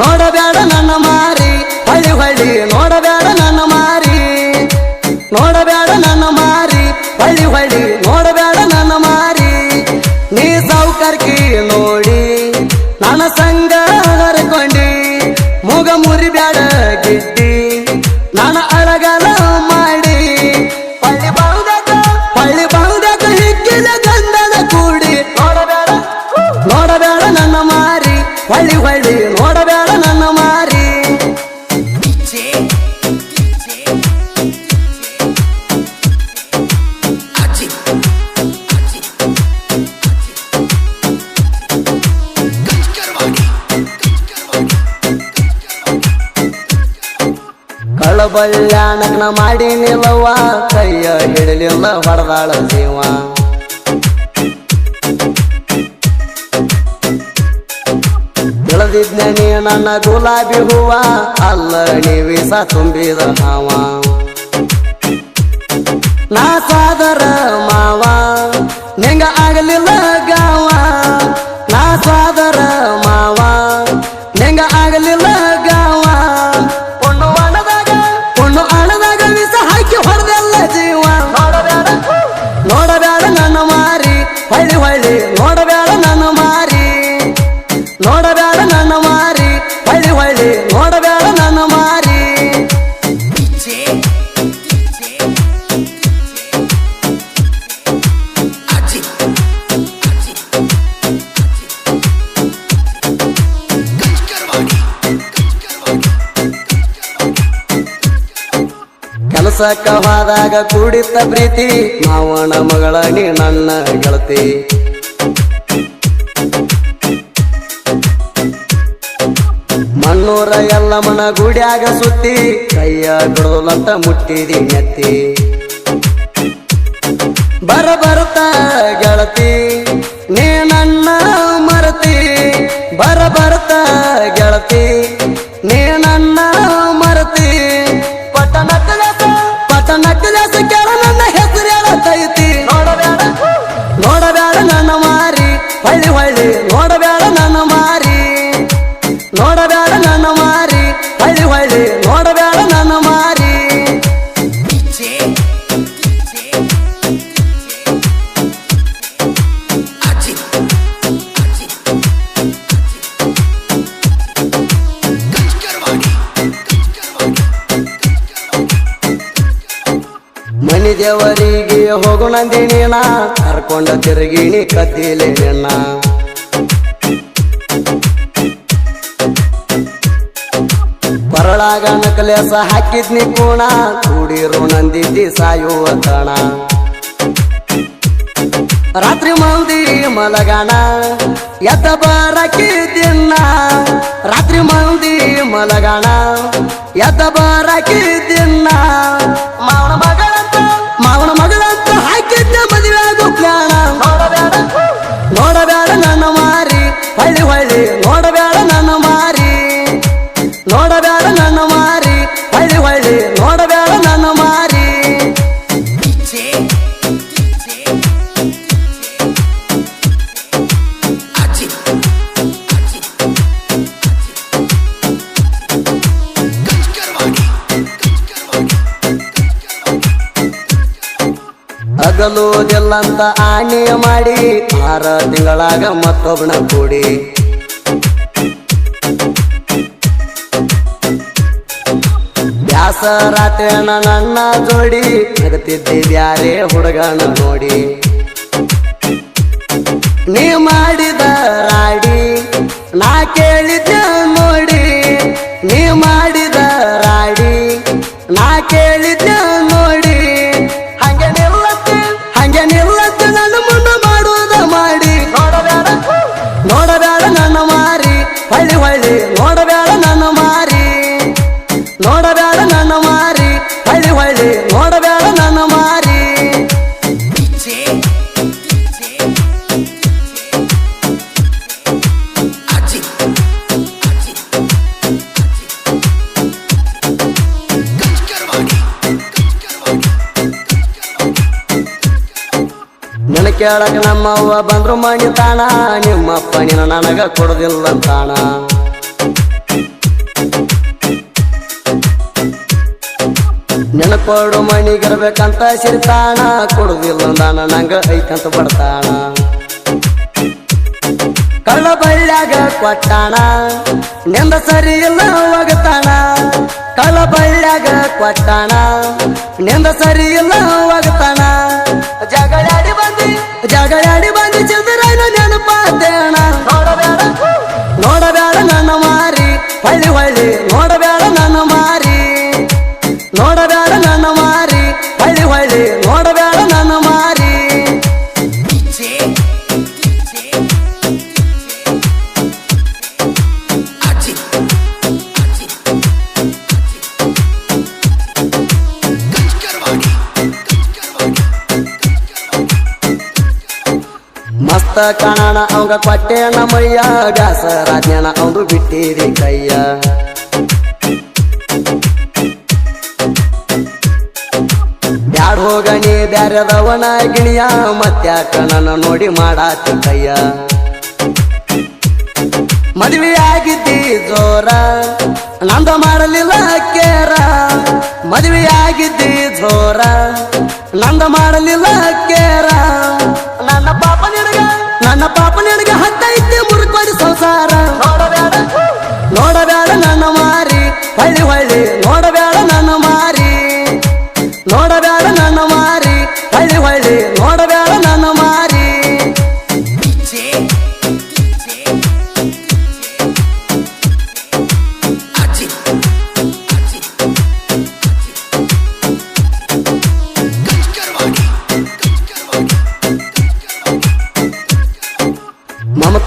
ನೋಡಬೇಡ ನನ್ನ ಮಾರಿ, ಹಳ್ಳಿ ಹಳ್ಳಿ ನೋಡಬೇಡ ನನ್ನ ಮಾರಿ. ನೋಡಬೇಡ ನನ್ನ ಮಾರಿ, ಹಳ್ಳಿ ಹಳ್ಳಿ ನೋಡಬೇಡ ನನ್ನ ಮಾರಿ. ನೀ ಸೌಕರ್ಕಿ ನೋಡಿ, ನನ್ನ ಸಂಗ ಹರಕೊಂಡಿ. ಮುಗ ಮುರಿಬೇಡ ಹೊಳ್ಳಿ ಹೊಳ್ಳಿ ನೋಡಬೇಡ ನನ್ನ ಮಾರಿ. ಕಳಬಳ್ಯಾಣಕ್ನ ಮಾಡಿ ನಿಲ್ಲವ್ವ ಕೈಯ ಹಿಡಲಿಲ್ಲ ಹೊಡೆದಾಳ ಜೀವ. ತಿಳಿದಿದ್ನೆ ನೀ ನನ್ನ ಗುಲಾಬಿ ಹೂವ ಅಲ್ಲ ನೀವಿಸ ತುಂಬಿದ ಹಾವ ನಾ ಸಾದರ ಮಾವ, ನಿಂಗ ಆಗಲಿಲ್ಲ ಗಾವ. ಹೋದಾಗ ಕೂಡಿತ್ತ ಪ್ರೀತಿ, ಮಾವನ ಮಗಳ ನೀ ನನ್ನ ಗೆಳತಿ. ಮಣ್ಣೂರ ಎಲ್ಲ ಮನ ಗುಡಿಯಾಗ ಸುತ್ತಿ, ಕೈಯ ಬಿಡೋಲಂತ ಮುಟ್ಟಿದಿ ನೆತ್ತಿ. ಬರ ಬರುತ್ತ ಗೆಳತಿ, ನೀ ನನ್ನ ಮರತಿ. ಬರ ಬರುತ್ತ ಗೆಳತಿ ನೋಡಬೇಡ ನನ್ನ ಮಾರಿ. ಹೊಳ್ಳಿ ಹೊಳ್ಳಿ ನೋಡಬೇಡ ನನ್ನ ಮಾರಿ. ನೋಡಬೇಡ ನನ್ನ ಮಾರಿ. ಹಳ್ಳಿ, ಹೊಳ್ಳಿ ನೋಡಬೇಡ ನನ್ನ ಮಾರಿ. ಮನಿ ದೇವರಿಗೆ ಹೋಗು ನಂದಿನಿನ ಕರ್ಕೊಂಡ ತಿರುಗಿಣಿ ಕದ್ದಿಲೆ ನಿನ್ನ ಬರಳಾಗ ನಕಲೇಸ ಹಾಕಿದ್ನಿ ಕೋಣ ಕೂಡಿರು ನಂದಿದ್ದಿ ಸಾಯುವ ಕಣ ರಾತ್ರಿ ಮಂದಿ ಮಲಗಣ. ಎದ್ದ ಬರಕಿ ರಾತ್ರಿ ಮಂದಿ ಮಲಗಣ. ಎದ್ದ ಬರಕಿ ದಿನ ಮಾವನ ಹಗಲುವುದಿಲ್ಲಂತ ಆಣೆ ಮಾಡಿ ಆರ ತಿಂಗಳಾಗ ಮತ್ತೊಬ್ಬನ ಕೂಡಿ. ಬ್ಯಾಸರಾತ್ರಿನ ನನ್ನ ಜೋಡಿ ನಗತಿದ್ದಿ ಬ್ಯಾರೆ ಹುಡುಗನ ನೋಡಿ. ನೀ ಮಾಡಿದ ರಾಡಿ ನಾ ಕೇಳಿದ್ದ ಕೇಳಕ್ ನಮ್ಮವ್ವ ಬಂದ್ರು ಮಣಿ ತಾಣ. ನಿಮ್ಮಪ್ಪ ನಿನ್ನ ನನಗ ಕೊಡದಿಲ್ಲ ತಾಣ. ನೆನಪಡು ಮಣಿಗಿರ್ಬೇಕಂತ ಸಿರಿತಾಣ ಕೊಡುದಿಲ್ಲ ನಾನ ನಂಗ ಐತಂತ ಬಡ್ತಾಣ. ಕಳ್ಳ ಬಳ್ಳಿಯಾಗ ಕೊಟ್ಟಾಣ. ನಿಂದ ಸರಿ ಇಲ್ಲ ಹೋಗತಾಣ ಕಳ್ಳ ಬಳ್ಳಿಯಾಗ ಕೊಟ್ಟಾಣ. ನಿಂದ ಸರಿ ಇಲ್ಲ ಹೋಗತಾಣ ಜಗಳಾಡಿ ಬಂದಿ ಜಗಳಾಡಿ ಬಂದು ಚಂದ್ರನ ನೆನಪಾತೇಣ. ನೋಡಬೇಡ ನೋಡಬೇಡ ನನ್ನ ಮಾರಿ. ಹೊಳ್ಳಿ ಹೊಳ್ಳಿ ನೋಡಬೇಡ ಮಸ್ತ ಕಾಣಣ ಅವಂಗ ಕೊಟ್ಟೆಣ ಮಯ್ಯ ಬ್ಯಾಸರಾಜ್ಞಾನ ಅವಂದು ಬಿಟ್ಟಿರಿ ಕೈಯ. ಬ್ಯಾಡ್ ಹೋಗಣಿ ಬ್ಯಾರದವನ ಗಿಣಿಯ ಮತ್ತೆ ನನ್ನ ನೋಡಿ ಮಾಡಾತಿ ಕೈಯ. ಮದುವೆ ಆಗಿದ್ದಿ ಜೋರ, ನಂದ ಮಾಡಲಿಲ್ಲ ಕೇರ. ಮದುವೆ ಆಗಿದ್ದಿ ಜೋರ, ನಂದ ಮಾಡಲಿಲ್ಲ ಕೇರ. ಹೊಳ್ಳಿ ಹೊಳ್ಳಿ ನೋಡಬೇಡ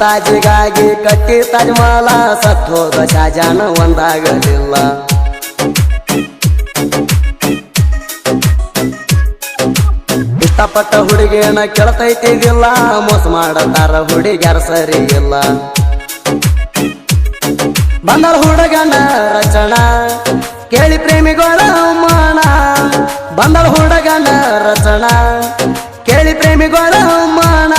ಮಮತಾಜಿಗಾಗಿ ಕಟ್ಟಿ ತಜ್ಮಾಲ ಸತ್ತೋದ ಶಾಜಾನ ಒಂದಾಗಲಿಲ್ಲ. ಇಷ್ಟಪಟ್ಟ ಹುಡುಗಿನ ಕೆಳತೈತಿದಿಲ್ಲ ಮೋಸ ಮಾಡತಾರ ಹುಡುಗ್ಯಾರ ಸರಿ ಇಲ್ಲ ಬಂದಳ ಹುಡುಗನ ರಚನ, ಕೇಳಿ ಪ್ರೇಮಿಗಳ ಮಾನ ಬಂದಳ ಹುಡುಗನ ರಚನ, ಕೇಳಿ ಪ್ರೇಮಿಗಳ ಮಾನ